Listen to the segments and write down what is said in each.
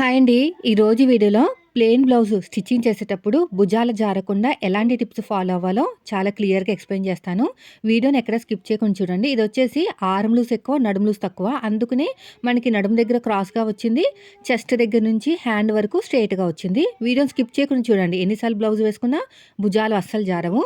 Hi అండి. ఈరోజు వీడియోలో ప్లెయిన్ బ్లౌజ్ స్టిచ్చింగ్ చేసేటప్పుడు భుజాలు జారకుండా ఎలాంటి టిప్స్ ఫాలో అవ్వాలో చాలా క్లియర్గా ఎక్స్ప్లెయిన్ చేస్తాను. వీడియోని ఎక్కడ స్కిప్ చేయకుండా చూడండి. ఇది వచ్చేసి ఆర్మ్ లూస్ ఎక్కువ నడుము లూస్ తక్కువ. అందుకనే మనకి నడుము దగ్గర క్రాస్గా వచ్చింది. చెస్ట్ దగ్గర నుంచి హ్యాండ్ వరకు స్ట్రైట్గా వచ్చింది. వీడియోని స్కిప్ చేయకుండా చూడండి. ఎన్నిసార్లు బ్లౌజ్ వేసుకున్నా భుజాలు అస్సలు జారవు.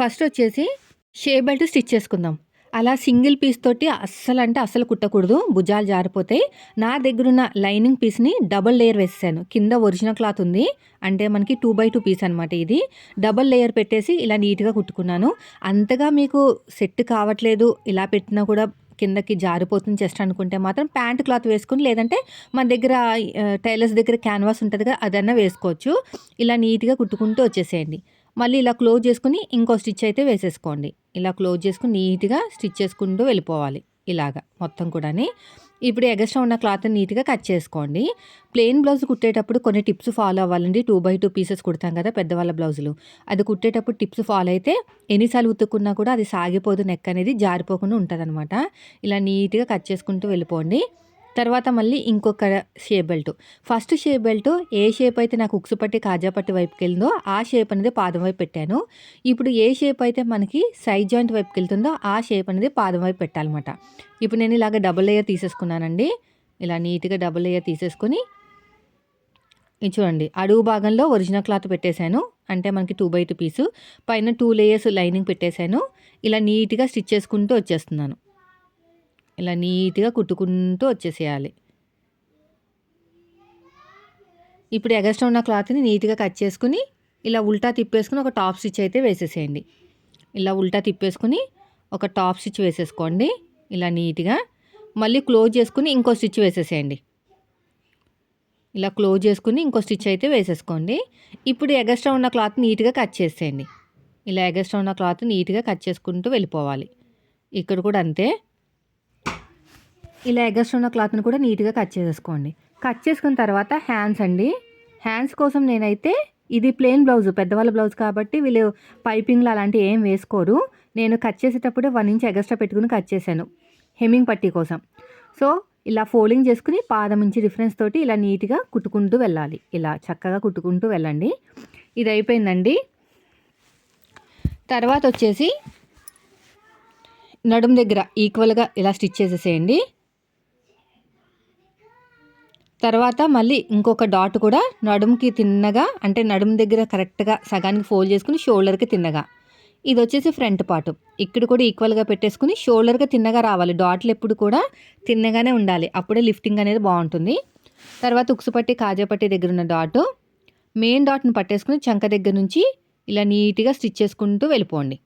ఫస్ట్ వచ్చేసి షే బెల్ట్ స్టిచ్ చేసుకుందాం. అలా సింగిల్ పీస్ తోటి అస్సలు అంటే అస్సలు కుట్టకూడదు. భుజాలు జారిపోతాయి. నా దగ్గరున్న లైనింగ్ పీస్ని డబల్ లేయర్ వేసాను కింద ఒరిజినల్ క్లాత్ ఉంది. అంటే మనకి టూ బై టూ పీస్ అనమాట ఇది. డబల్ లేయర్ పెట్టేసి ఇలా నీట్గా కుట్టుకున్నాను. అంతగా మీకు సెట్ కావట్లేదు. ఇలా పెట్టినా కూడా కిందకి జారిపోతుంది చెస్ట్ అనుకుంటే మాత్రం ప్యాంట్ క్లాత్ వేసుకుని లేదంటే మన దగ్గర టైలర్స్ దగ్గర క్యాన్వాస్ ఉంటుంది కదా అదన్నా వేసుకోవచ్చు. ఇలా నీట్గా కుట్టుకుంటూ వచ్చేసేయండి. మళ్ళీ ఇలా క్లోజ్ చేసుకుని ఇంకో స్టిచ్ అయితే వేసేసుకోండి. ఇలా క్లోజ్ చేసుకుని నీట్గా స్టిచ్ చేసుకుంటూ వెళ్ళిపోవాలి. ఇలాగా మొత్తం కూడా ఇప్పుడు ఎగస్ట్రా ఉన్న క్లాత్ని నీట్గా కట్ చేసుకోండి. ప్లెయిన్ బ్లౌజ్ కుట్టేటప్పుడు కొన్ని టిప్స్ ఫాలో అవ్వాలండి. టూ బై టూ పీసెస్ కుడతాం కదా పెద్దవాళ్ళ బ్లౌజులు. అది కుట్టేటప్పుడు టిప్స్ ఫాలో అయితే ఎన్నిసార్లు ఉతుక్కున్నా కూడా అది సాగిపోదు నెక్ అనేది జారిపోకుండా ఉంటుంది ఇలా నీట్గా కట్ చేసుకుంటూ వెళ్ళిపోండి. తర్వాత మళ్ళీ ఇంకొక shape belt. First shape belt ఏ షేప్ అయితే నాకు ఉక్సు పట్టి కాజా పట్టి వైపుకి వెళ్ళిందో ఆ షేప్ అనేది పాదం వైపు పెట్టాను. ఇప్పుడు ఏ షేప్ అయితే మనకి సైడ్ జాయింట్ వైపుకి వెళ్తుందో ఆ షేప్ అనేది పాదం వైపు పెట్టాలన్నమాట. ఇప్పుడు నేను ఇలాగ డబుల్ లేయర్ తీసేసుకున్నానండి. ఇలా నీట్గా డబుల్ లేయర్ తీసేసుకొని చూడండి అడుగు భాగంలో ఒరిజినల్ క్లాత్ పెట్టేశాను. అంటే మనకి టూ బై టూ పీసు. పైన టూ లేయర్స్ లైనింగ్ పెట్టేశాను. ఇలా నీట్గా స్టిచ్ చేసుకుంటూ వచ్చేస్తున్నాను. ఇలా నీట్గా కుట్టుకుంటూ వచ్చేసేయాలి. ఇప్పుడు ఎగస్ట్రా ఉన్న క్లాత్ని నీట్గా కట్ చేసుకుని ఇలా ఉల్టా తిప్పేసుకుని ఒక టాప్ స్టిచ్ అయితే వేసేసేయండి. ఇలా ఉల్టా తిప్పేసుకుని ఒక టాప్ స్టిచ్ వేసేసుకోండి ఇలా నీట్గా. మళ్ళీ క్లోజ్ చేసుకుని ఇంకో స్టిచ్ వేసేసేయండి. ఇలా క్లోజ్ చేసుకుని ఇంకో స్టిచ్ అయితే వేసేసుకోండి. ఇప్పుడు ఎగస్ట్రా ఉన్న క్లాత్ నీట్గా కట్ చేసేయండి. ఇలా ఎగస్ట్రా ఉన్న క్లాత్ నీట్గా కట్ చేసుకుంటూ వెళ్ళిపోవాలి. ఇక్కడ కూడా అంతే. ఇలా ఎగస్ట్ ఉన్న క్లాత్ని కూడా నీట్గా కట్ చేసేసుకోండి. కట్ చేసుకున్న తర్వాత హ్యాండ్స్ అండి. హ్యాండ్స్ కోసం నేనైతే ఇది ప్లెయిన్ బ్లౌజ్ పెద్దవాళ్ళ బ్లౌజ్ కాబట్టి వీళ్ళు పైపింగ్లు అలాంటివి ఏం వేసుకోరు. నేను కట్ చేసేటప్పుడే వన్ ఇంచ్ ఎగస్ట్రా పెట్టుకుని కట్ చేశాను హెమ్మింగ్ పట్టీ కోసం. సో ఇలా ఫోల్డింగ్ చేసుకుని పాదం ఇంచి డిఫరెన్స్ తోటి ఇలా నీట్గా కుట్టుకుంటూ వెళ్ళాలి. ఇలా చక్కగా కుట్టుకుంటూ వెళ్ళండి. ఇది అయిపోయిందండి. తర్వాత వచ్చేసి నడుం దగ్గర ఈక్వల్గా ఇలా స్టిచ్ చేసేసేయండి. తర్వాత మళ్ళీ ఇంకొక డాట్ కూడా నడుముకి తిన్నగా అంటే నడుము దగ్గర కరెక్ట్గా సగానికి ఫోల్డ్ చేసుకుని షోల్డర్కి తిన్నగా. ఇది వచ్చేసి ఫ్రంట్ పార్ట్ ఇక్కడ కూడా ఈక్వల్గా పెట్టేసుకుని షోల్డర్గా తిన్నగా రావాలి. డాట్లు ఎప్పుడు కూడా తిన్నగానే ఉండాలి. అప్పుడే లిఫ్టింగ్ అనేది బాగుంటుంది. తర్వాత ఉక్సుపట్టి కాజాపట్టి దగ్గర ఉన్న డాట్ మెయిన్ డాట్ని పట్టేసుకుని చంక దగ్గర నుంచి ఇలా నీట్గా స్టిచ్ చేసుకుంటూ వెళ్ళిపోండి.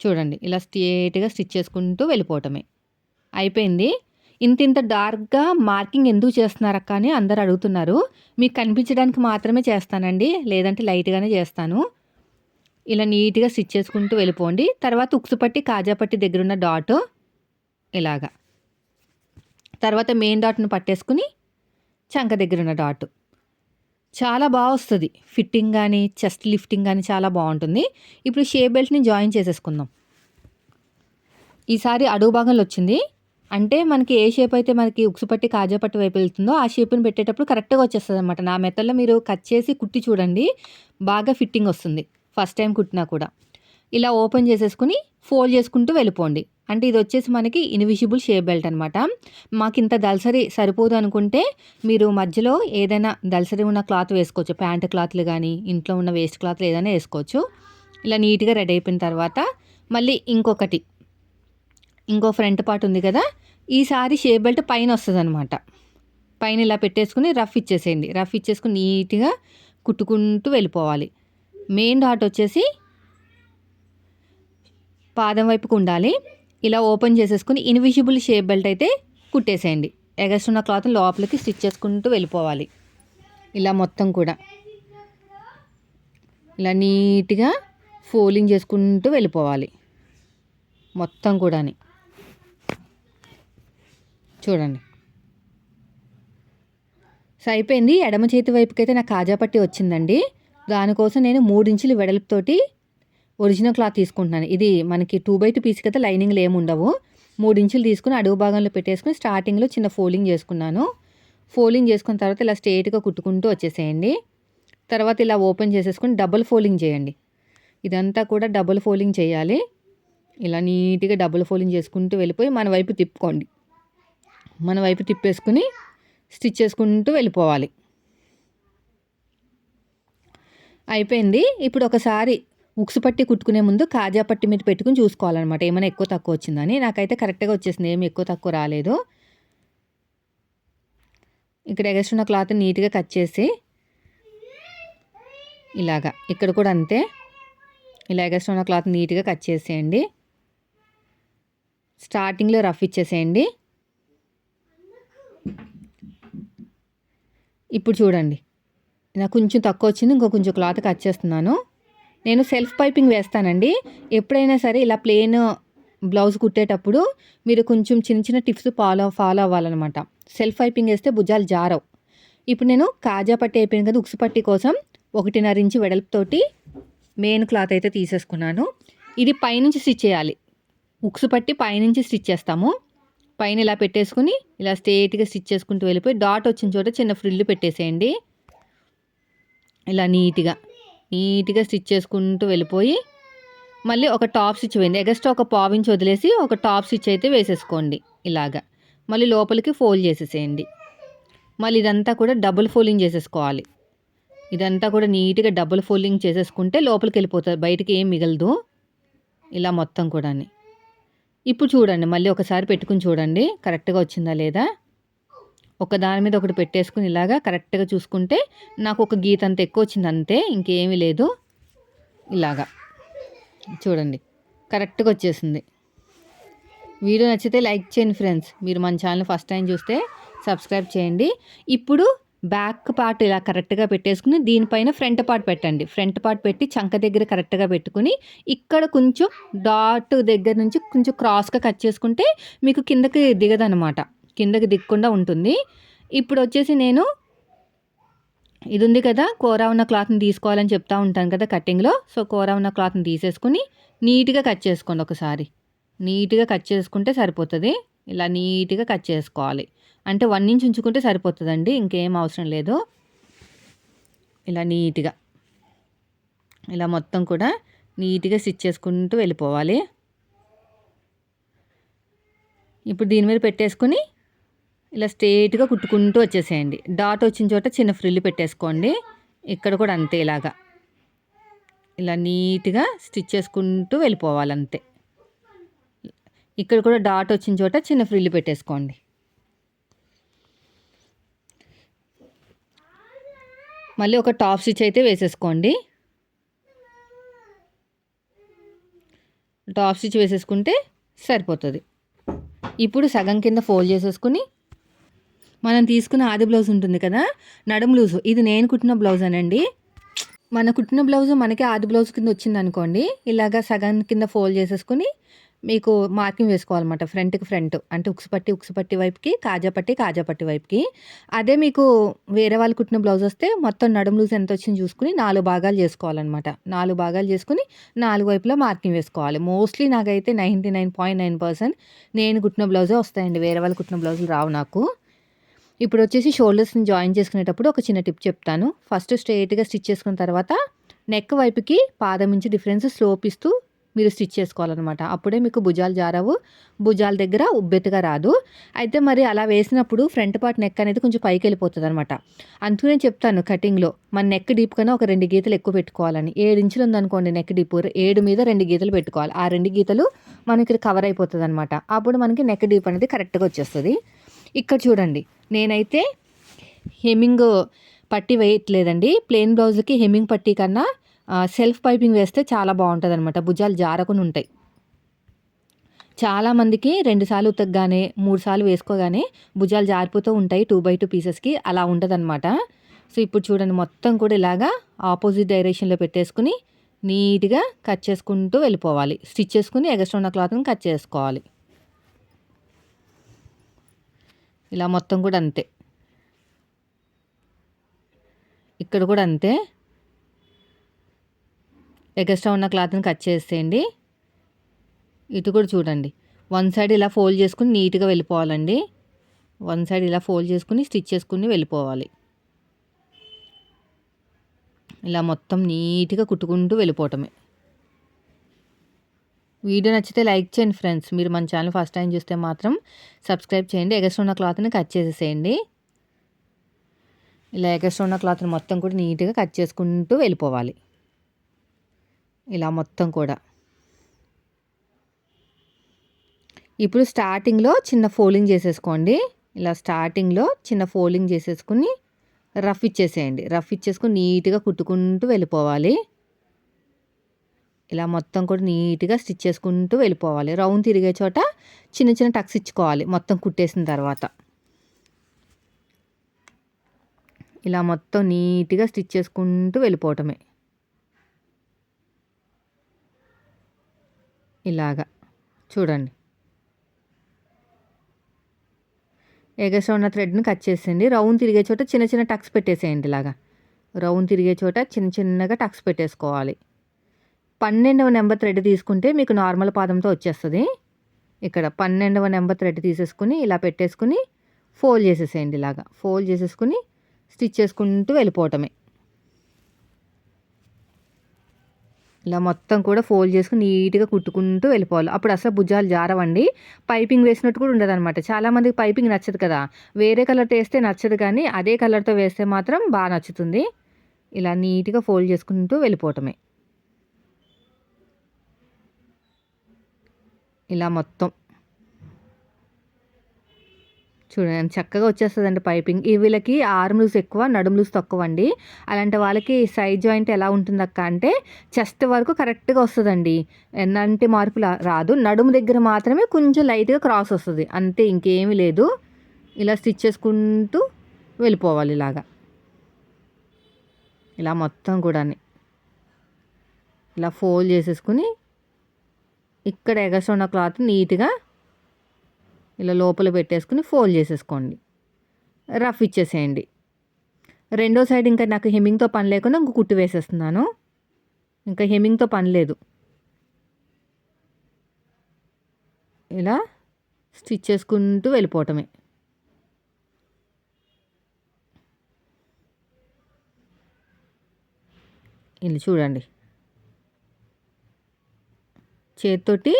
చూడండి ఇలా స్ట్రేట్గా స్టిచ్ చేసుకుంటూ వెళ్ళిపోవటమే. అయిపోయింది. ఇంత ఇంత డార్క్గా మార్కింగ్ ఎందుకు చేస్తున్నారక్క అని అందరు అడుగుతున్నారు. మీకు కనిపించడానికి మాత్రమే చేస్తానండి. లేదంటే లైట్గానే చేస్తాను. ఇలా నీట్గా స్టిచ్ చేసుకుంటూ వెళ్ళిపోండి. తర్వాత ఉక్సుపట్టి కాజాపట్టి పట్టి దగ్గరున్న డాట్ ఇలాగా. తర్వాత మెయిన్ డాట్ను పట్టేసుకుని చంక దగ్గర ఉన్న డాట్. చాలా బాగా వస్తుంది. ఫిట్టింగ్ కానీ చెస్ట్ లిఫ్టింగ్ కానీ చాలా బాగుంటుంది. ఇప్పుడు షే బెల్ట్ని జాయిన్ చేసేసుకుందాం. ఈసారి అడుగు భాగంలో వచ్చింది. అంటే మనకి ఏ షేప్ అయితే మనకి ఉక్సుపట్టి కాజాపట్టి వైపు వెళ్తుందో ఆ షేప్ని పెట్టేటప్పుడు కరెక్ట్గా వచ్చేస్తుంది అనమాట నా మెత్తల్లో మీరు కట్ చేసి కుట్టి చూడండి బాగా ఫిట్టింగ్ వస్తుంది. ఫస్ట్ టైం కుట్టినా కూడా. ఇలా ఓపెన్ చేసేసుకుని ఫోల్డ్ చేసుకుంటూ వెళ్ళిపోండి. అంటే ఇది వచ్చేసి మనకి ఇన్విజిబుల్ షేప్ బెల్ట్ అనమాట మాకు ఇంత దల్సరి సరిపోదు అనుకుంటే మీరు మధ్యలో ఏదైనా దల్సరి ఉన్న క్లాత్ వేసుకోవచ్చు. ప్యాంట్ క్లాత్లు కానీ ఇంట్లో ఉన్న వేస్ట్ క్లాత్లు ఏదైనా వేసుకోవచ్చు. ఇలా నీట్గా రెడీ అయిపోయిన తర్వాత మళ్ళీ ఇంకొకటి. ఇంకో ఫ్రంట్ పార్ట్ ఉంది కదా ఈసారి షేప్ బెల్ట్ పైన వస్తుంది అనమాట పైన ఇలా పెట్టేసుకుని రఫ్ ఇచ్చేసేయండి. రఫ్ ఇచ్చేసుకుని నీట్గా కుట్టుకుంటూ వెళ్ళిపోవాలి. మెయిన్ డాట్ వచ్చేసి పాదం వైపుకు ఉండాలి. ఇలా ఓపెన్ చేసేసుకుని ఇన్విజిబుల్ షేప్ బెల్ట్ అయితే కుట్టేసేయండి. ఎగస్ట్రున్న క్లాత్ లోపలికి స్టిచ్ చేసుకుంటూ వెళ్ళిపోవాలి. ఇలా మొత్తం కూడా. ఇలా నీట్గా ఫోల్డింగ్ చేసుకుంటూ వెళ్ళిపోవాలి. మొత్తం కూడాని. చూడండి. సో అయిపోయింది ఎడమ చేతి వైపుకైతే నాకు కాజాపట్టి వచ్చిందండి. దానికోసం నేను మూడించులు వెడల్పుతోటి ఒరిజినల్ క్లాత్ తీసుకుంటున్నాను. ఇది మనకి టూ బై టూ పీస్కి అయితే లైనింగ్లు ఏమి ఉండవు. మూడించులు తీసుకుని అడుగు భాగంలో పెట్టేసుకుని స్టార్టింగ్లో చిన్న ఫోల్డింగ్ చేసుకున్నాను. ఫోల్డింగ్ చేసుకున్న తర్వాత ఇలా స్ట్రేట్గా కుట్టుకుంటూ వచ్చేసేయండి. తర్వాత ఇలా ఓపెన్ చేసేసుకుని డబుల్ ఫోల్డింగ్ చేయండి. ఇదంతా కూడా డబుల్ ఫోల్డింగ్ చేయాలి. ఇలా నీట్గా డబుల్ ఫోల్డింగ్ చేసుకుంటూ వెళ్ళిపోయి మన వైపు తిప్పుకోండి. మన వైపు తిప్పేసుకుని స్టిచ్ చేసుకుంటూ వెళ్ళిపోవాలి. అయిపోయింది. ఇప్పుడు ఒకసారి ఉక్సు పట్టి కుట్టుకునే ముందు కాజా పట్టి మీద పెట్టుకుని చూసుకోవాలన్నమాట. ఏమైనా ఎక్కువ తక్కువ వచ్చిందని. నాకైతే కరెక్ట్గా వచ్చేసింది. ఏమి ఎక్కువ తక్కువ రాలేదు. ఇక్కడ ఎగస్ట్రున్న క్లాత్ నీట్గా కట్ చేసి ఇలాగా. ఇక్కడ కూడా అంతే. ఇలా ఎగస్ట్రున్న క్లాత్ నీట్గా కట్ చేసేయండి. స్టార్టింగ్లో రఫ్ ఇచ్చేసేయండి. ఇప్పుడు చూడండి. నాకు కొంచెం తక్కువ వచ్చింది ఇంకో కొంచెం క్లాత్ కట్ చేస్తున్నాను. నేను సెల్ఫ్ పైపింగ్ వేస్తానండి. ఎప్పుడైనా సరే ఇలా ప్లెయిన్ బ్లౌజ్ కుట్టేటప్పుడు మీరు కొంచెం చిన్న చిన్న టిప్స్ ఫాలో ఫాలో అవ్వాలన్నమాట. సెల్ఫ్ పైపింగ్ వేస్తే భుజాలు జారవు. ఇప్పుడు నేను కాజా పట్టి అయిపోయింది కదా ఉక్సు పట్టి కోసం ఒకటిన్నర ఇంచు వెడల్పుతోటి మెయిన్ క్లాత్ అయితే తీసేసుకున్నాను. ఇది పైనుంచి స్టిచ్ చేయాలి. ఉక్సు పట్టి పైనుంచి స్టిచ్ చేస్తాము. పైన ఇలా పెట్టేసుకుని ఇలా స్ట్రేట్గా స్టిచ్ చేసుకుంటూ వెళ్ళిపోయి డాట్ వచ్చిన చోట చిన్న ఫ్రిల్లు పెట్టేసేయండి. ఇలా నీట్గా నీట్గా స్టిచ్ చేసుకుంటూ వెళ్ళిపోయి మళ్ళీ ఒక టాప్ స్టిచ్ వేయండి. ఎగస్ట్రా ఒక పావించి వదిలేసి ఒక టాప్ స్టిచ్ అయితే వేసేసుకోండి ఇలాగా. మళ్ళీ లోపలికి ఫోల్డ్ చేసేసేయండి. మళ్ళీ ఇదంతా కూడా డబుల్ ఫోల్డింగ్ చేసేసుకోవాలి. ఇదంతా కూడా నీట్గా డబుల్ ఫోల్డింగ్ చేసేసుకుంటే లోపలికి వెళ్ళిపోతుంది బయటికి ఏం మిగలదు. ఇలా మొత్తం కూడా ఇప్పుడు చూడండి మళ్ళీ ఒకసారి పెట్టుకుని చూడండి కరెక్ట్గా వచ్చిందా లేదా? ఒక దాని మీద ఒకటి పెట్టేసుకుని ఇలాగా కరెక్ట్గా చూసుకుంటే నాకు ఒక గీత అంత ఎక్కువ వచ్చింది అంతే ఇంకేమీ లేదు. ఇలాగా. చూడండి కరెక్ట్గా వచ్చేసింది. వీడియో నచ్చితే లైక్ చేయండి ఫ్రెండ్స్. మీరు మన ఛానల్ ఫస్ట్ టైం చూస్తే సబ్స్క్రైబ్ చేయండి. ఇప్పుడు బ్యాక్ పార్ట్ ఇలా కరెక్ట్గా పెట్టేసుకుని దీనిపైన ఫ్రంట్ పార్ట్ పెట్టండి. ఫ్రంట్ పార్ట్ పెట్టి చంక దగ్గర కరెక్ట్గా పెట్టుకుని ఇక్కడ కొంచెం డాట్ దగ్గర నుంచి కొంచెం క్రాస్గా కట్ చేసుకుంటే మీకు కిందకి దిగదనమాట కిందకి దిక్కుండా ఉంటుంది. ఇప్పుడు వచ్చేసి నేను ఇది ఉంది కదా కూర ఉన్న క్లాత్ని తీసుకోవాలని చెప్తా ఉంటాను కదా కటింగ్లో సో కూర ఉన్న క్లాత్ని తీసేసుకుని నీట్గా కట్ చేసుకోండి ఒకసారి. నీట్గా కట్ చేసుకుంటే సరిపోతుంది. ఇలా నీట్గా కట్ చేసుకోవాలి. అంటే వన్ ఇంచ్ ఉంచుకుంటే సరిపోతుందండి ఇంకేం అవసరం లేదు. ఇలా నీట్గా. ఇలా మొత్తం కూడా నీట్గా స్టిచ్ చేసుకుంటూ వెళ్ళిపోవాలి. ఇప్పుడు దీని మీద పెట్టేసుకుని ఇలా స్ట్రేట్గా కుట్టుకుంటూ వచ్చేసేయండి. డాట్ వచ్చిన చోట చిన్న ఫ్రిల్ పెట్టేసుకోండి. ఇక్కడ కూడా అంతే ఇలాగా. ఇలా నీట్గా స్టిచ్ చేసుకుంటూ వెళ్ళిపోవాలి అంతే ఇక్కడ కూడా డాట్ వచ్చిన చోట చిన్న ఫ్రిల్ పెట్టేసుకోండి. మళ్ళీ ఒక టాప్ స్టిచ్ అయితే వేసేసుకోండి. టాప్ స్టిచ్ వేసేసుకుంటే సరిపోతుంది. ఇప్పుడు సగం కింద ఫోల్డ్ చేసేసుకుని మనం తీసుకున్న ఆది బ్లౌజ్ ఉంటుంది కదా నడుము లూజు. ఇది నేను కుట్టిన బ్లౌజ్ అనండి. మన కుట్టిన బ్లౌజ్ మనకి ఆది బ్లౌజ్ కింద వచ్చింది అనుకోండి ఇలాగా సగం కింద ఫోల్డ్ చేసేసుకుని మీకు మార్కింగ్ వేసుకోవాలన్నమాట ఫ్రంట్కి ఫ్రంట్. అంటే ఉక్సుపట్టి ఉక్సుపట్టి వైపుకి కాజాపట్టి కాజాపట్టి వైపుకి. అదే మీకు వేరే వాళ్ళు కుట్టిన బ్లౌజ్ వస్తే మొత్తం నడుము లూజ్ ఎంత వచ్చింది చూసుకుని నాలుగు భాగాలు చేసుకోవాలన్నమాట. నాలుగు భాగాలు చేసుకుని నాలుగు వైపులా మార్కింగ్ వేసుకోవాలి. మోస్ట్లీ నాకైతే ninety nine point nine percent నేను కుట్టిన బ్లౌజే వస్తాయండి. వేరే వాళ్ళు కుట్టిన బ్లౌజులు రావు నాకు. ఇప్పుడు వచ్చేసి షోల్డర్స్ని జాయిన్ చేసుకునేటప్పుడు ఒక చిన్న టిప్ చెప్తాను. ఫస్ట్ స్ట్రైట్గా స్టిచ్ చేసుకున్న తర్వాత నెక్ వైపుకి పాదం నుంచి డిఫరెన్స్ స్లోప్ ఇస్తూ మీరు స్టిచ్ చేసుకోవాలన్నమాట. అప్పుడే మీకు భుజాలు జారవు. భుజాల దగ్గర ఉబ్బెత్తుగా రాదు. అయితే మరి అలా వేసినప్పుడు ఫ్రంట్ పార్ట్ నెక్ అనేది కొంచెం పైకి వెళ్ళిపోతుంది అనమాట అందుకు నేను చెప్తాను కటింగ్లో మన నెక్ డీప్ కన్నా ఒక రెండు గీతలు ఎక్కువ పెట్టుకోవాలని. ఏడు ఇంచులు ఉందనుకోండి నెక్ డీప్ ఏడు మీద రెండు గీతలు పెట్టుకోవాలి. ఆ రెండు గీతలు మనకి కవర్ అయిపోతుంది అనమాట అప్పుడు మనకి నెక్ డీప్ అనేది కరెక్ట్గా వచ్చేస్తుంది. ఇక్కడ చూడండి. నేనైతే హెమ్మింగ్ పట్టి వేయట్లేదండి. ప్లెయిన్ బ్లౌజ్కి హెమ్మింగ్ పట్టి కన్నా సెల్ఫ్ పైపింగ్ వేస్తే చాలా బాగుంటుంది అనమాట భుజాలు జారకుండా ఉంటాయి. చాలామందికి రెండుసార్లు ఉతకగానే మూడు సార్లు వేసుకోగానే భుజాలు జారిపోతూ ఉంటాయి టూ బై టూ పీసెస్కి అలా అనమాట సో ఇప్పుడు చూడండి మొత్తం కూడా ఇలాగా ఆపోజిట్ డైరెక్షన్లో పెట్టేసుకుని నీట్గా కట్ చేసుకుంటూ వెళ్ళిపోవాలి. స్టిచ్ చేసుకుని ఎగస్ట్రా ఉన్న క్లాత్ని కట్ చేసుకోవాలి. ఇలా మొత్తం కూడా అంతే. ఇక్కడ కూడా అంతే. ఎగస్ట్రా ఉన్న క్లాత్ని కట్ చేసేయండి. ఇటు కూడా చూడండి. వన్ సైడ్ ఇలా ఫోల్డ్ చేసుకుని నీట్గా వెళ్ళిపోవాలండి. వన్ సైడ్ ఇలా ఫోల్డ్ చేసుకుని స్టిచ్ చేసుకుని వెళ్ళిపోవాలి. ఇలా మొత్తం నీట్గా కుట్టుకుంటూ వెళ్ళిపోవటమే. వీడియో నచ్చితే లైక్ చేయండి ఫ్రెండ్స్. మీరు మన ఛానల్ ఫస్ట్ టైం చూస్తే మాత్రం సబ్స్క్రైబ్ చేయండి. ఎగస్ట్రా ఉన్న క్లాత్ని కట్ చేసేసేయండి. ఇలా ఎగస్ట్రా ఉన్న క్లాత్ని మొత్తం కూడా నీట్గా కట్ చేసుకుంటూ వెళ్ళిపోవాలి. ఇలా మొత్తం కూడా. ఇప్పుడు స్టార్టింగ్లో చిన్న ఫోల్డింగ్ చేసేసుకోండి. ఇలా స్టార్టింగ్లో చిన్న ఫోల్డింగ్ చేసేసుకుని రఫ్ ఇచ్చేసేయండి. రఫ్ ఇచ్చేసుకుని నీట్గా కుట్టుకుంటూ వెళ్ళిపోవాలి. ఇలా మొత్తం కూడా నీట్గా స్టిచ్ చేసుకుంటూ వెళ్ళిపోవాలి. రౌండ్ తిరిగే చోట చిన్న చిన్న టక్స్ ఇచ్చుకోవాలి. మొత్తం కుట్టేసిన తర్వాత. ఇలా మొత్తం నీట్గా స్టిచ్ చేసుకుంటూ వెళ్ళిపోవటమే. ఇలాగా. చూడండి. ఎగస్ట్రా ఉన్న థ్రెడ్ని కట్ చేసేయండి. రౌండ్ తిరిగే చోట చిన్న చిన్న టక్స్ పెట్టేసేయండి ఇలాగా. రౌండ్ తిరిగే చోట చిన్న చిన్నగా టక్స్ పెట్టేసుకోవాలి. పన్నెండవ నెంబర్ థ్రెడ్ తీసుకుంటే మీకు నార్మల్ పాదంతో వచ్చేస్తుంది. ఇక్కడ పన్నెండవ నెంబర్ థ్రెడ్ తీసేసుకుని ఇలా పెట్టేసుకుని ఫోల్డ్ చేసేసేయండి ఇలాగా. ఫోల్డ్ చేసేసుకుని స్టిచ్ చేసుకుంటూ వెళ్ళిపోవటమే. ఇలా మొత్తం కూడా ఫోల్డ్ చేసుకుని నీట్గా కుట్టుకుంటూ వెళ్ళిపోవాలి. అప్పుడు అసలు భుజాలు జారవండి. పైపింగ్ వేసినట్టు కూడా ఉండదు అనమాట చాలామందికి పైపింగ్ నచ్చదు కదా. వేరే కలర్తో వేస్తే నచ్చదు కానీ అదే కలర్తో వేస్తే మాత్రం బాగా నచ్చుతుంది. ఇలా నీట్గా ఫోల్డ్ చేసుకుంటూ వెళ్ళిపోవటమే. ఇలా మొత్తం చూడండి చక్కగా వచ్చేస్తుందండి పైపింగ్. ఈ వీళ్ళకి ఆర్మ్ లూస్ ఎక్కువ నడుము లూస్ తక్కువ అండి అలాంటి వాళ్ళకి సైడ్ జాయింట్ ఎలా ఉంటుంది అక్క అంటే చెస్ట్ వరకు కరెక్ట్గా వస్తుందండి. ఎలాంటి మార్పులు రాదు. నడుము దగ్గర మాత్రమే కొంచెం లైట్గా క్రాస్ వస్తుంది. అంతే ఇంకేమీ లేదు. ఇలా స్టిచ్ చేసుకుంటూ వెళ్ళిపోవాలి ఇలాగా. ఇలా మొత్తం కూడా ఇలా ఫోల్డ్ చేసేసుకుని ఇక్కడ ఎగస్ట్రా ఉన్న క్లాత్ నీట్గా ఇలా లోపల పెట్టేసుకుని ఫోల్డ్ చేసేసుకోండి. రఫ్ ఇచ్చేసేయండి. రెండో సైడ్ ఇంకా నాకు హెమ్మింగ్తో పని లేకుండా ఇంక కుట్టు వేసేస్తున్నాను. ఇంకా హెమ్మింగ్తో పని లేదు. ఇలా స్టిచ్ చేసుకుంటూ వెళ్ళిపోవటమే. ఇలా చూడండి. చేతితోటి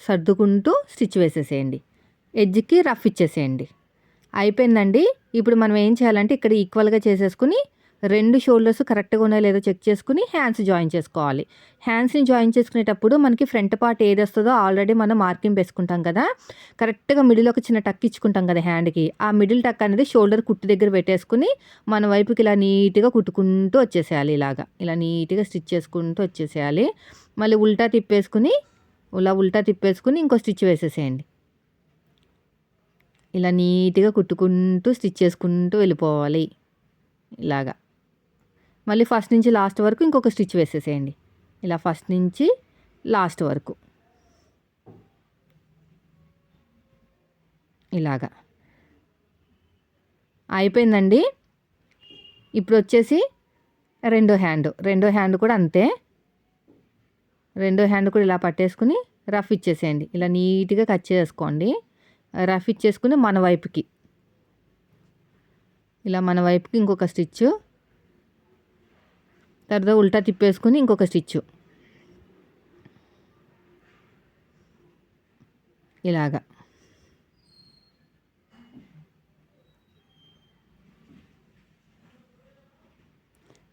సర్దుకుంటూ స్టిచ్ వేసేసేయండి. ఎడ్జ్కి రఫ్ ఇచ్చేసేయండి. అయిపోయిందండి. ఇప్పుడు మనం ఏం చేయాలంటే ఇక్కడ ఈక్వల్గా చేసేసుకుని రెండు షోల్డర్స్ కరెక్ట్గా ఉన్నాయో లేదో చెక్ చేసుకుని హ్యాండ్స్ జాయిన్ చేసుకోవాలి. హ్యాండ్స్ని జాయిన్ చేసుకునేటప్పుడు మనకి ఫ్రంట్ పార్ట్ ఏది వస్తుందో ఆల్రెడీ మనం మార్కింగ్ వేసుకుంటాం కదా. కరెక్ట్గా మిడిల్ ఒక చిన్న టక్ ఇచ్చుకుంటాం కదా హ్యాండ్కి. ఆ మిడిల్ టక్ అనేది షోల్డర్ కుట్టు దగ్గర పెట్టేసుకుని మన వైపుకి ఇలా నీట్గా కుట్టుకుంటూ వచ్చేసేయాలి ఇలాగా. ఇలా నీట్గా స్టిచ్ చేసుకుంటూ వచ్చేసేయాలి. మళ్ళీ ఉల్టా తిప్పేసుకుని ఇలా ఉల్టా తిప్పేసుకుని ఇంకో స్టిచ్ వేసేసేయండి. ఇలా నీట్గా కుట్టుకుంటూ స్టిచ్ చేసుకుంటూ వెళ్ళిపోవాలి. ఇలాగా. మళ్ళీ ఫస్ట్ నుంచి లాస్ట్ వరకు ఇంకొక స్టిచ్ వేసేసేయండి. ఇలా ఫస్ట్ నుంచి లాస్ట్ వరకు. ఇలాగా. అయిపోయిందండి. ఇప్పుడు వచ్చేసి రెండో హ్యాండ్. రెండో హ్యాండ్ కూడా అంతే. రెండో హ్యాండ్ కూడా ఇలా పట్టేసుకుని రఫ్ ఇచ్చేసేయండి. ఇలా నీట్గా కట్ చేసుకోండి. రఫ్ ఇచ్చేసుకుని మన వైపుకి. ఇలా మన వైపుకి ఇంకొక స్టిచ్చు తర్వాత ఉల్టా తిప్పేసుకుని ఇంకొక స్టిచ్చు ఇలాగా.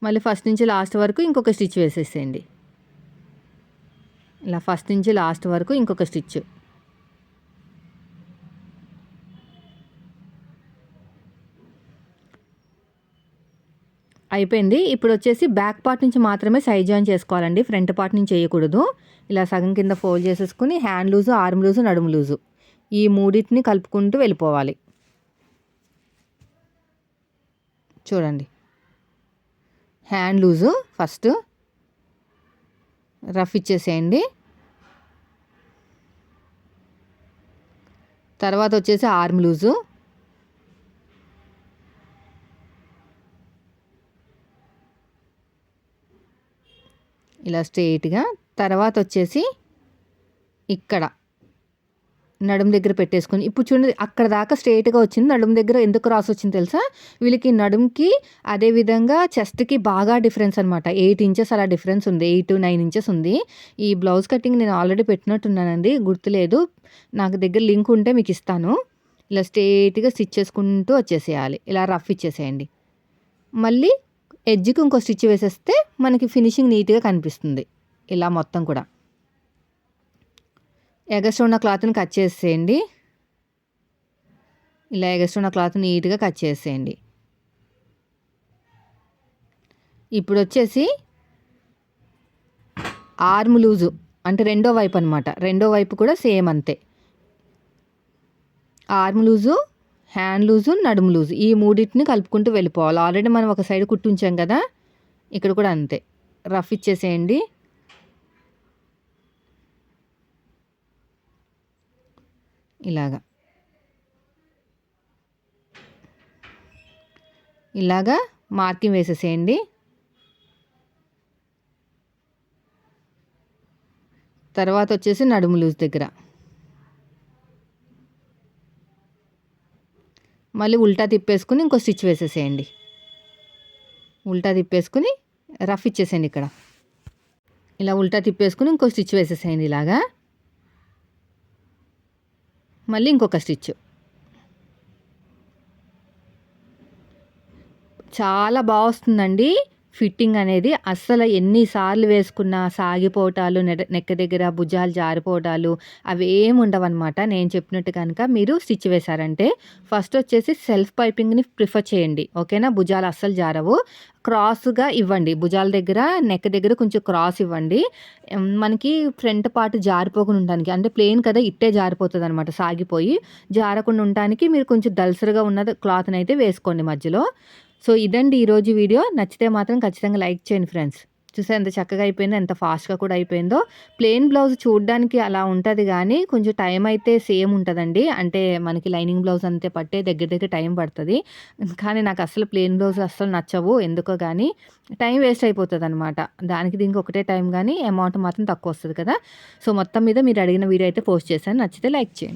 మళ్ళీ ఫస్ట్ నుంచి లాస్ట్ వరకు ఇంకొక స్టిచ్ వేసేసేయండి. ఇలా ఫస్ట్ నుంచి లాస్ట్ వరకు ఇంకొక స్టిచ్. అయిపోయింది. ఇప్పుడు వచ్చేసి బ్యాక్ పార్ట్ నుంచి మాత్రమే సైజ్ జాయిన్ చేసుకోవాలండి. ఫ్రంట్ పార్ట్ నుంచి చేయకూడదు. ఇలా సగం కింద ఫోల్డ్ చేసేసుకుని హ్యాండ్ లూజు ఆర్మ్ లూజు నడుము లూజు ఈ మూడింటిని కలుపుకుంటూ వెళ్ళిపోవాలి. చూడండి. హ్యాండ్ లూజు ఫస్ట్ రఫ్ ఇచ్చేసేయండి. తర్వాత వచ్చేసి ఆర్మ్ లూజు. ఇలా స్ట్రెయిట్గా తర్వాత వచ్చేసి ఇక్కడ నడుము దగ్గర పెట్టేసుకొని ఇప్పుడు చూడండి అక్కడ దాకా స్ట్రైట్గా వచ్చింది నడుము దగ్గర ఎందుకు క్రాస్ వచ్చింది తెలుసా? వీళ్ళకి నడుముకి అదేవిధంగా చెస్ట్కి బాగా డిఫరెన్స్ అనమాట ఎయిట్ ఇంచెస్ అలా డిఫరెన్స్ ఉంది ఎయిట్ నైన్ ఇంచెస్ ఉంది. ఈ బ్లౌజ్ కటింగ్ నేను ఆల్రెడీ పెట్టినట్టున్నానండి గుర్తులేదు. నాకు దగ్గర లింక్ ఉంటే మీకు ఇస్తాను. ఇలా స్ట్రైట్గా స్టిచ్ చేసుకుంటూ వచ్చేసేయాలి. ఇలా రఫ్ ఇచ్చేసేయండి. మళ్ళీ ఎడ్జ్కి ఇంకో స్టిచ్ వేసేస్తే మనకి ఫినిషింగ్ నీట్గా కనిపిస్తుంది. ఇలా మొత్తం కూడా. ఎగస్ట్ ఉన్న క్లాత్ని కట్ చేసేయండి. ఇలా ఎగస్ట్ ఉన్న క్లాత్ నీట్గా కట్ చేసేయండి. ఇప్పుడు వచ్చేసి ఆర్మ్ లూజు అంటే రెండో వైపు అనమాట రెండో వైపు కూడా సేమ్ అంతే. ఆర్మ్ లూజు హ్యాండ్ లూజు నడుము లూజు. ఈ మూడింటిని కలుపుకుంటూ వెళ్ళిపోవాలి. ఆల్రెడీ మనం ఒక సైడ్ కుట్టుంచాం కదా? ఇక్కడ కూడా అంతే. రఫ్ ఇచ్చేసేయండి. ఇలాగా. ఇలాగా మార్కింగ్ వేసేసేయండి. తర్వాత వచ్చేసి నడుము లూజ్ దగ్గర. మళ్ళీ ఉల్టా తిప్పేసుకుని ఇంకో స్టిచ్ వేసేసేయండి. ఉల్టా తిప్పేసుకుని రఫ్ ఇచ్చేసేయండి ఇక్కడ. ఇలా ఉల్టా తిప్పేసుకుని ఇంకో స్టిచ్ వేసేసేయండి ఇలాగా. మళ్ళీ ఇంకొక స్టిచ్. చాలా బాగా వస్తుందండి. ఫిట్టింగ్ అనేది అస్సలు ఎన్నిసార్లు వేసుకున్నా సాగిపోవటాలు నెక్క దగ్గర భుజాలు జారిపోవటాలు అవి ఏమి ఉండవన్నమాట. నేను చెప్పినట్టు కనుక మీరు స్టిచ్ వేశారంటే ఫస్ట్ వచ్చేసి సెల్ఫ్ పైపింగ్ని ప్రిఫర్ చేయండి. ఓకేనా? భుజాలు అస్సలు జారవు. క్రాస్గా ఇవ్వండి. భుజాల దగ్గర నెక్ దగ్గర కొంచెం క్రాస్ ఇవ్వండి. మనకి ఫ్రంట్ పార్ట్ జారిపోకుండా ఉండడానికి అంటే ప్లెయిన్ కదా ఇట్టే జారిపోతుంది అనమాట సాగిపోయి. జారకుండా ఉండడానికి మీరు కొంచెం దల్సరుగా ఉన్న క్లాత్ని అయితే వేసుకోండి మధ్యలో. సో ఇదండి ఈరోజు వీడియో. నచ్చితే మాత్రం ఖచ్చితంగా లైక్ చేయండి ఫ్రెండ్స్. చూసా ఎంత చక్కగా అయిపోయిందో ఎంత ఫాస్ట్గా కూడా అయిపోయిందో. ప్లెయిన్ బ్లౌజ్ చూడడానికి అలా ఉంటుంది కానీ కొంచెం టైం అయితే సేమ్ ఉంటుందండి. అంటే మనకి లైనింగ్ బ్లౌజ్ అంతే పట్టే దగ్గర దగ్గర టైం పడుతుంది. కానీ నాకు అసలు ప్లెయిన్ బ్లౌజ్ అస్సలు నచ్చవు. ఎందుకో కానీ టైం వేస్ట్ అయిపోతుంది అనమాట దానికి దీనికి ఒకటే టైం కానీ అమౌంట్ మాత్రం తక్కువ వస్తుంది కదా. సో మొత్తం మీద మీరు అడిగిన వీడియో అయితే పోస్ట్ చేశాను. నచ్చితే లైక్ చేయండి.